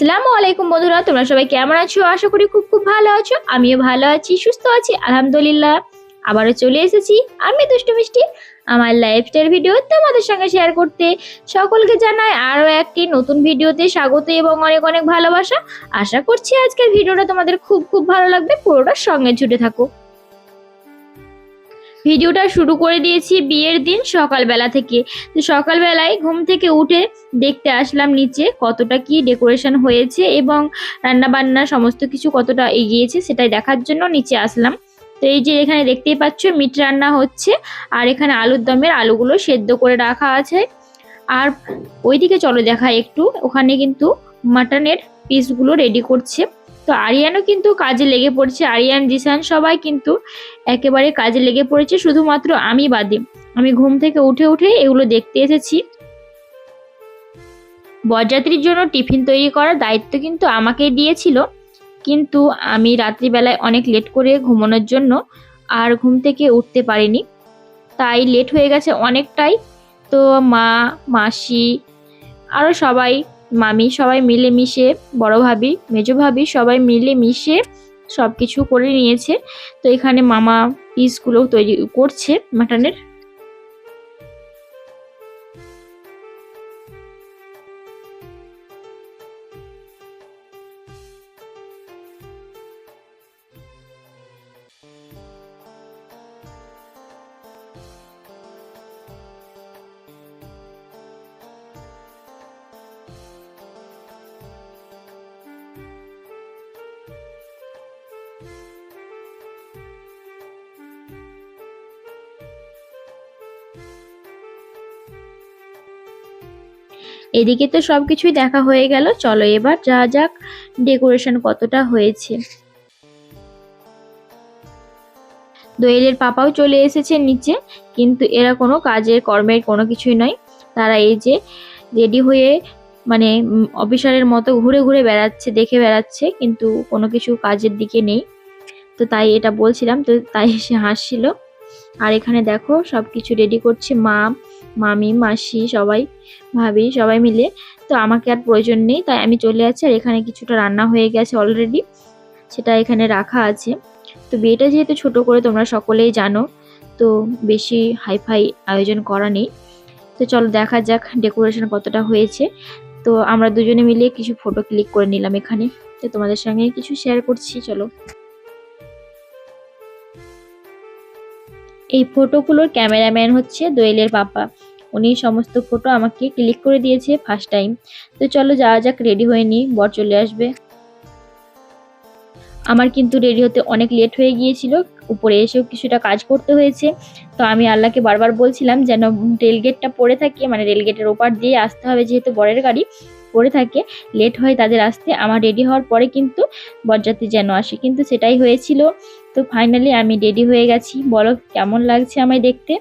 আসসালামু আলাইকুম বন্ধুরা, তোমরা সবাই কেমন আছো? আশা করি খুব খুব ভালো আছো। আমিও ভালো আছি, সুস্থ আছি, আলহামদুলিল্লাহ। আবারও চলে এসেছি আমি দুষ্টু মিষ্টি। আমার লাইফস্টাইল ভিডিও তোমাদের সঙ্গে শেয়ার করতে সকলকে জানাই আরও একটি নতুন ভিডিওতে স্বাগত এবং অনেক অনেক ভালোবাসা। আশা করছি আজকের ভিডিওটা তোমাদের খুব খুব ভালো লাগবে পুরোটার সঙ্গে জুড়ে থাকো। ভিডিওটা শুরু করে দিয়েছি বিয়ের দিন সকালবেলা থেকে। তো সকালবেলায় ঘুম থেকে উঠে দেখতে আসলাম নিচে কতটা কি ডেকোরেশন হয়েছে এবং রান্না বান্না সমস্ত কিছু কতটা এগিয়েছে সেটাই দেখার জন্য নিচে আসলাম। তো এই যে এখানে দেখতেই পাচ্ছ মিট রান্না হচ্ছে আর এখানে আলুর দমের আলুগুলো সেদ্ধ করে রাখা আছে। আর ওইদিকে চলো দেখা একটু, ওখানে কিন্তু মাটনের পিসগুলো রেডি করছে। তো আরিয়ানও কিন্তু কাজে লেগে পড়ছে। আরিয়ান, জিসান সবাই কিন্তু একেবারে কাজে লেগে পড়েছে। শুধুমাত্র আমি বাদে আমি ঘুম থেকে উঠে উঠে এগুলো দেখতে এসেছি। বরযাত্রীর জন্য টিফিন তৈরি করার দায়িত্ব কিন্তু আমাকেই দিয়েছিল। কিন্তু আমি রাত্রিবেলায় অনেক লেট করে ঘুমানোর জন্য আর ঘুম থেকে উঠতে পারিনি। তাই লেট হয়ে গেছে অনেকটাই। তো মা, মাসি আরও সবাই মামি সবাই মিলে মিশে বড় ভাবি, মেজো ভাবি সবাই মিলে মিশে সব কিছু করে নিয়েছে। তো এখানে মামা পিসগুলো তৈরি করছে মাটনের এদিকে তো সব কিছুই দেখা হয়ে গেল। চলো এবার যা যাক ডেকোরেশন কতটা হয়েছে। দোয়েলের পাপাও চলে এসেছে নিচে, কিন্তু এরা কোনো কাজের কর্মের কোনো কিছুই নয়। তারা এই যে রেডি হয়ে মানে অফিসারের মতো ঘুরে ঘুরে বেড়াচ্ছে, দেখে বেড়াচ্ছে, কিন্তু কোনো কিছু কাজের দিকে নেই। তো তাই এটা বলছিলাম, তো তাই সে হাসছিল। আর এখানে দেখো সব কিছু রেডি করছে মা, মামি, মাসি, সবাই, ভাবি, সবাই মিলে। তো আমাকে আর প্রয়োজন নেই, তাই আমি চলে যাচ্ছি আর এখানে কিছুটা রান্না হয়ে গেছে অলরেডি সেটা এখানে রাখা আছে। তো বিয়েটা যেহেতু ছোট করে তোমরা সকলেই জানো, তো বেশি হাইফাই আয়োজন করা নেই। তো চলো দেখা যাক ডেকোরেশন কতটা হয়েছে। তো আমরা দুজনে মিলে কিছু ফটো ক্লিক করে নিলাম এখানে। তো তোমাদের সঙ্গে কিছু শেয়ার করছি, চলো। এই ফটোগুলোর ক্যামেরাম্যান হচ্ছে দোয়েলের পাপা। উনি সমস্ত ফটো আমাকে ক্লিক করে দিয়েছে ফার্স্ট টাইম তো চলো যাওয়া যাক রেডি হয়ে নিই, বর চলে আসবে। আমার কিন্তু রেডি হতে অনেক লেট হয়ে গিয়েছিল, উপরে এসেও কিছুটা কাজ করতে হয়েছে। তো আমি আল্লাহকে বারবার বলছিলাম যেন রেলগেটটা পড়ে থাকে মানে রেলগেটের ওপার দিয়ে আসতে হবে যেহেতু বরের গাড়ি পড়ে থাকে লেট হয় তাদের আসতে। আমার রেডি হওয়ার পরে কিন্তু বরযাত্রী যেন আসে। কিন্তু সেটাই হয়েছিল। তো ফাইনালি আমি রেডি হয়ে গেছি। বলো, কেমন লাগছে আমায় দেখতে?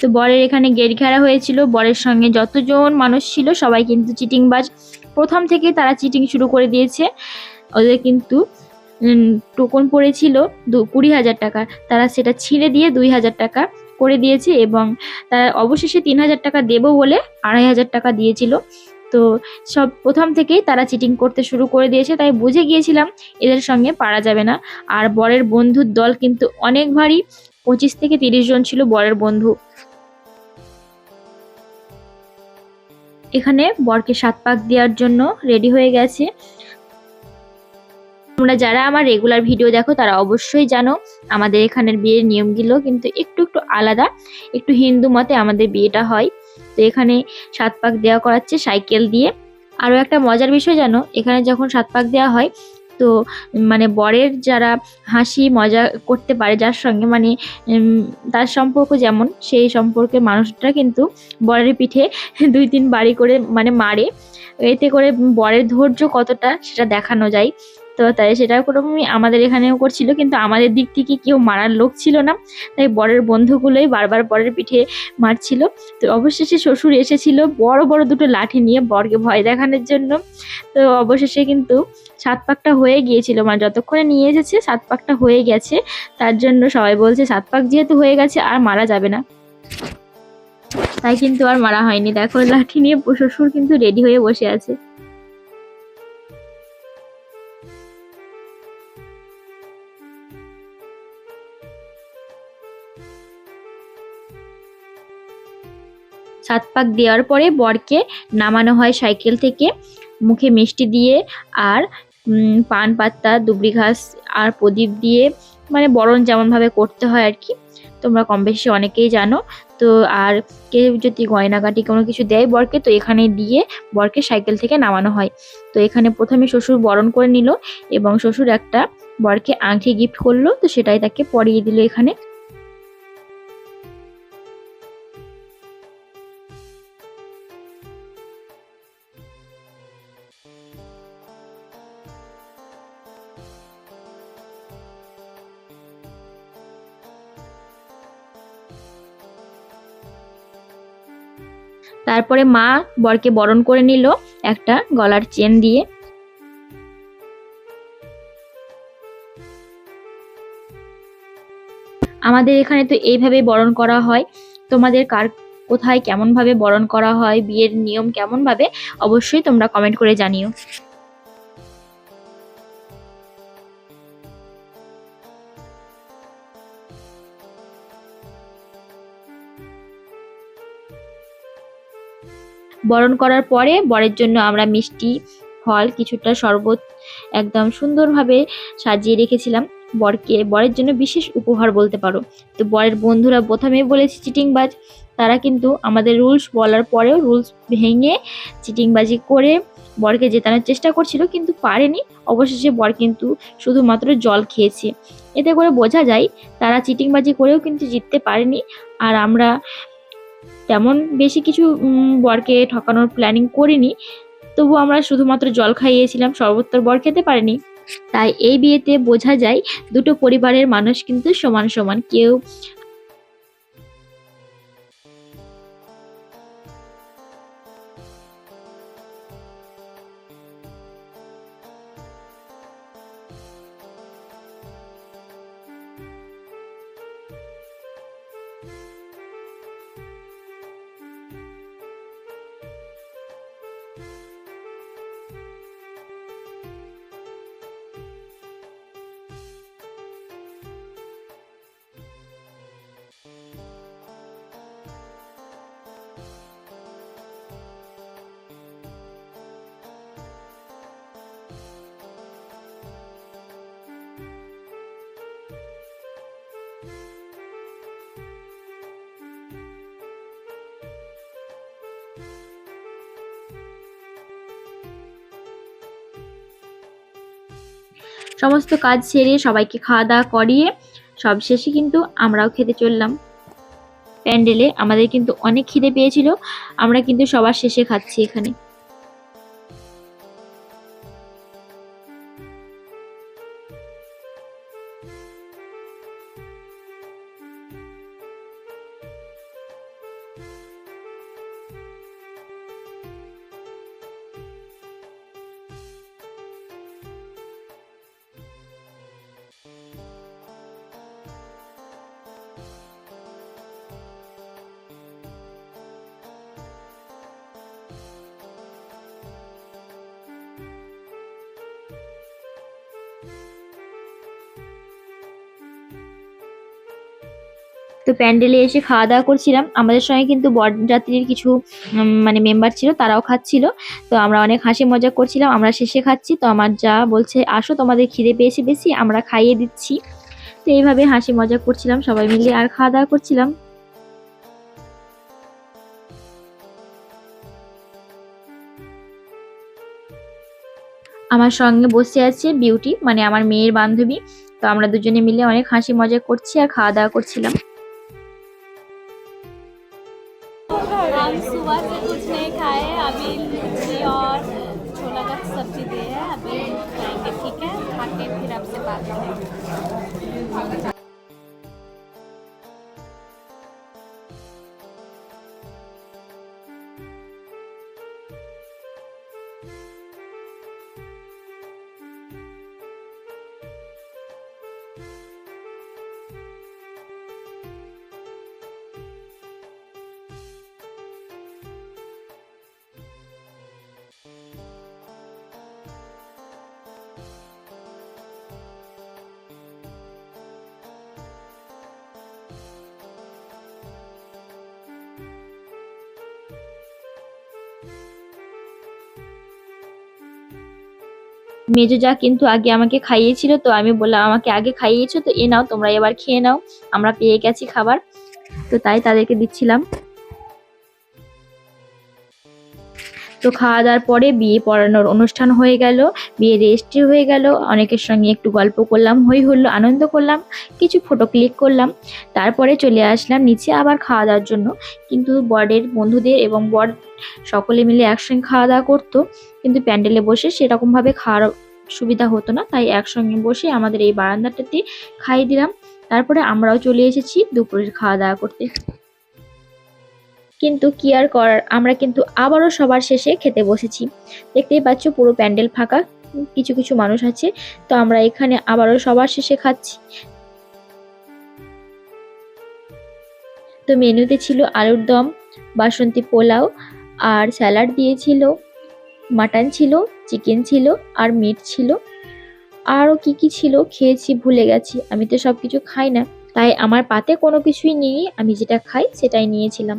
তো বরের এখানে গেট ঘেরা হয়েছিল। বরের সঙ্গে যতজন মানুষ ছিল, সবাই কিন্তু চিটিংবাজ। প্রথম থেকে তারা চিটিং শুরু করে দিয়েছে। ওদের কিন্তু টোকন পড়েছিল দু- কুড়ি হাজার টাকা। তারা সেটা ছিঁড়ে দিয়ে দুই হাজার টাকা করে দিয়েছে এবং তারা অবশেষে তিন হাজার টাকা দেবো বলে আড়াই হাজার টাকা দিয়েছিল। তো সব প্রথম থেকেই তারা চিটিং করতে শুরু করে দিয়েছে, তাই বুঝে গিয়েছিলাম এদের সঙ্গে পারা যাবে না। আর বরের বন্ধুর দল কিন্তু অনেক ভারী, পঁচিশ থেকে তিরিশ জন ছিল বরের বন্ধু। এখানে বরকে সাত পাক দেওয়ার জন্য রেডি হয়ে গেছে। তোমরা যারা আমার রেগুলার ভিডিও দেখো, তারা অবশ্যই জানো আমাদের এখানের বিয়ের নিয়মগুলো কিন্তু একটু একটু আলাদা। একটু হিন্দু মতে আমাদের বিয়েটা হয়। তো এখানে সাত পাক দেওয়া করাচ্ছে সাইকেল দিয়ে। আরও একটা মজার বিষয় জানো, এখানে যখন সাত পাক দেওয়া হয়, তো মানে বরের যারা হাসি, মজা করতে পারে যার সঙ্গে মানে তার সম্পর্ক যেমন, সেই সম্পর্কে মানুষটা কিন্তু বরের পিঠে দুই তিন বাড়ি করে মানে মারে। এতে করে বরের ধৈর্য কতটা সেটা দেখানো যায়। তো তাই সেটা ওরকমই আমাদের এখানেও করছিল, কিন্তু আমাদের দিক থেকে কেউ মারার লোক ছিল না। তাই বরের বন্ধুগুলোই বারবার বরের পিঠে মারছিল। তো অবশেষে শ্বশুর এসেছিল বড় বড় দুটো লাঠি নিয়ে বরকে ভয় দেখানোর জন্য। তো অবশেষে কিন্তু সাত পাকটা হয়ে গিয়েছিল। মানে যতক্ষণে নিয়ে এসেছে, সাত পাকটা হয়ে গেছে। তার জন্য সবাই বলছে, সাত পাক যেহেতু হয়ে গেছে, আর মারা যাবে না। তাই কিন্তু আর মারা হয়নি। দেখো, লাঠি নিয়ে শ্বশুর কিন্তু রেডি হয়ে বসে আছে। সাত পাক দেওয়ার পরে বরকে নামানো হয় সাইকেল থেকে। মুখে মিষ্টি দিয়ে আর পান পাত্তা দুবরি ঘাস আর প্রদীপ দিয়ে মানে বরণ যেমনভাবে করতে হয় আর কি। তোমরা কম বেশি অনেকেই জানো। তো আর কেউ যদি গয়নাগাটি কোনো কিছু দেয় বরকে, তো এখানে দিয়ে বরকে সাইকেল থেকে নামানো হয়। তো এখানে প্রথমে শ্বশুর বরণ করে নিল এবং শ্বশুর একটা বরকে আংটি গিফট করল, তো সেটাই তাকে পরিয়ে দিল এখানে। তারপরে মা বরকে বরণ করে নিল একটা গলার চেন দিয়ে। আমাদের এখানে তো এইভাবে বরণ করা হয়। তোমাদের কার কোথায় কেমনভাবে বরণ করা হয়, বিয়ের নিয়ম কেমনভাবে, অবশ্যই তোমরা কমেন্ট করে জানিও। বরণ করার পরে বরের জন্য আমরা মিষ্টি, ফল কিছুটা শরবত একদম সুন্দরভাবে সাজিয়ে রেখেছিলাম। বরকে, বরের জন্য বিশেষ উপহার বলতে পারো। তো বরের বন্ধুরা প্রথমেই বলেছে চিটিংবাজ। তারা কিন্তু আমাদের রুলস বলার পরেও রুলস ভেঙে চিটিংবাজি করে বরকে জেতানোর চেষ্টা করছিল, কিন্তু পারেনি। অবশেষে বর কিন্তু শুধুমাত্র জল খেয়েছে। এতে করে বোঝা যায়, তারা চিটিংবাজি করেও কিন্তু জিততে পারেনি। আর আমরা তেমন বেশি কিছু বরকে ঠকানোর প্ল্যানিং করিনি। তবু আমরা শুধুমাত্র জল খাইয়েছিলাম সর্বোত্তর বর খেতে পারিনি। তাই এই বিয়েতে বোঝা যায়, দুটো পরিবারের মানুষ কিন্তু সমান সমান। কেউ সমস্ত কাজ সেরে সবাইকে খাওয়া দাওয়া করিয়ে সব শেষে কিন্তু আমরাও খেতে চললাম। প্যান্ডেলে আমাদের কিন্তু অনেক খিদে পেয়েছিল, আমরা কিন্তু সবার শেষে খাচ্ছি এখানে। প্যান্ডেলে এসে খাওয়া দাওয়া করছিলাম। আমাদের সঙ্গে কিন্তু বরযাত্রীর কিছু মানে মেম্বার ছিল, তারাও খাচ্ছিল। তো আমরা অনেক হাসি মজা করছিলাম, আমরা শেষে খাচ্ছি। তো আমার যা বলছে, আসো, তোমাদের খিদে পেয়েছে বেশি, আমরা খাইয়ে দিচ্ছি। তো এইভাবে হাসি মজা করছিলাম, সবাই মিলে আর খাওয়া দাওয়া করছিলাম। আমার সঙ্গে বসে আছে বিউটি মানে আমার মেয়ের বান্ধবী। তো আমরা দুজনে মিলে অনেক হাসি মজা করছি আর খাওয়া দাওয়া করছিলাম। सुबह से कुछ नहीं खाए, अभी लुची और छोला का सब्ज़ी दिए है, अभी खाएँगे, ठीक है? खा के फिर आपसे बात करेंगे মেজো যা কিন্তু আগে আমাকে খাইয়েছিল, তো আমি বললাম, আমাকে আগে খাইয়েছো তো, এ নাও, তোমরা এবার খেয়ে নাও, আমরা পেয়ে গেছি খাবার। তো তাই তাদেরকে দিচ্ছিলাম। তো খাওয়া দাওয়ার পরে বিয়ে পড়ানোর অনুষ্ঠান হয়ে গেল। বিয়ে রেজিস্ট্রি হয়ে গেল। অনেকের সঙ্গে একটু গল্প করলাম হই হল্লো আনন্দ করলাম, কিছু ফটো ক্লিক করলাম। তারপরে চলে আসলাম নিচে আবার খাওয়া দাওয়ার জন্য। কিন্তু বরের বন্ধুদের এবং বর সকলে মিলে একসঙ্গে খাওয়া দাওয়া করতো। কিন্তু প্যান্ডেলে বসে সেরকমভাবে খাওয়ার সুবিধা হতো না। তাই একসঙ্গে বসে আমাদের এই বারান্দাটাতে খাইয়ে দিলাম। তারপরে আমরাও চলে এসেছি দুপুরের খাওয়া দাওয়া করতে। কিন্তু কি আর করার? আমরা কিন্তু আবারও সবার শেষে খেতে বসেছি। দেখতেই পাচ্ছ পুরো প্যান্ডেল ফাঁকা, কিছু কিছু মানুষ আছে, তো আমরা এখানে আবারও সবার শেষে খাচ্ছি। তো মেনুতে ছিল আলুর দম, বাসন্তী পোলাও, আর স্যালাড দিয়েছিল, মাটন ছিল, চিকেন ছিল, আর মিট ছিল। আরও কি কি ছিল খেয়েছি, ভুলে গেছি। আমি তো সব কিছু খাই না, তাই আমার পাতে কোনো কিছুই নিয়ে আমি যেটা খাই সেটাই নিয়েছিলাম।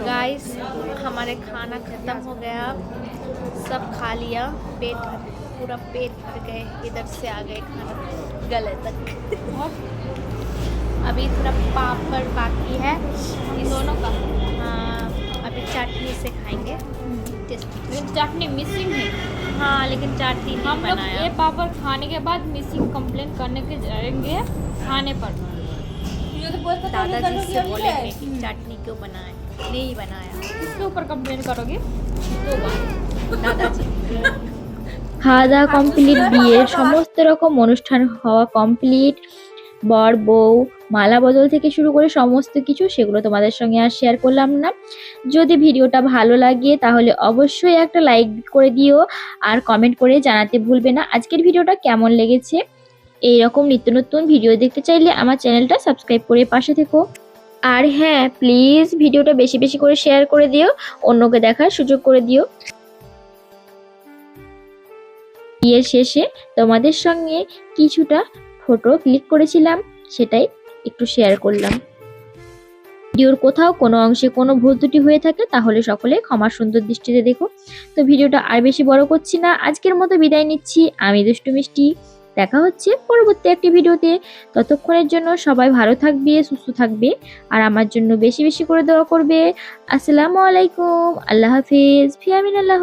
गाइस हमारे खाना ख़त्म हो गया। सब खा लिया। पेट पूरा पेट भर गए। इधर से आ गए खाना। गले तक। अभी थोड़ा पापड़ बाकी है। इस दोनों का? हाँ अभी चटनी से खाएँगे। चटनी मिसिंग है। हाँ लेकिन चटनी हम लोग ये पापड़ खाने के बाद मिसिंग कंप्लेन करने के जाएँगे खाने पर। दादाजी से बोलेंगे चटनी क्यों बनाए? नहीं बनाया किसके ऊपर कंप्लेन करोगे दो बार दादाजी খাওয়া দাওয়া কমপ্লিট বিয়ের সমস্ত রকম অনুষ্ঠান হওয়া কমপ্লিট বর বউ মালা বদল থেকে শুরু করে সমস্ত কিছু সেগুলো তোমাদের সঙ্গে আর শেয়ার করলাম না যদি ভিডিওটা ভালো লাগে তাহলে অবশ্যই একটা লাইক করে দিও আর কমেন্ট করে জানাতে ভুলবে না আজকের ভিডিওটা কেমন লেগেছে এই রকম নিত্য নতুন ভিডিও দেখতে চাইলে আমার চ্যানেলটা সাবস্ক্রাইব করে পাশে থেকো আর হ্যাঁ প্লিজ ভিডিওটা বেশি বেশি করে শেয়ার করে দিও, অন্যকে দেখার সুযোগ করে দিও। বিয়ের শেষে তোমাদের সঙ্গে কিছুটা ফটো ক্লিক করেছিলাম, সেটাই একটু শেয়ার করলাম। ভিডিওর কোথাও কোনো অংশে কোনো ভুল ত্রুটি হয়ে থাকে, তাহলে সকলে ক্ষমা সুন্দর দৃষ্টিতে দেখো। তো ভিডিওটা আর বেশি বড় করছি না, আজকের মতো বিদায় নিচ্ছি, আমি দুষ্টু মিষ্টি। দেখা হচ্ছে পরবর্তী একটি ভিডিওতে। ততক্ষণের জন্য সবাই ভালো থাকবে, সুস্থ থাকবে আর আমার জন্য বেশি বেশি করে দেওয়া করবে। আসসালামু আলাইকুম, আল্লাহ হাফিজ ফিয়ামিন আল্লাহ।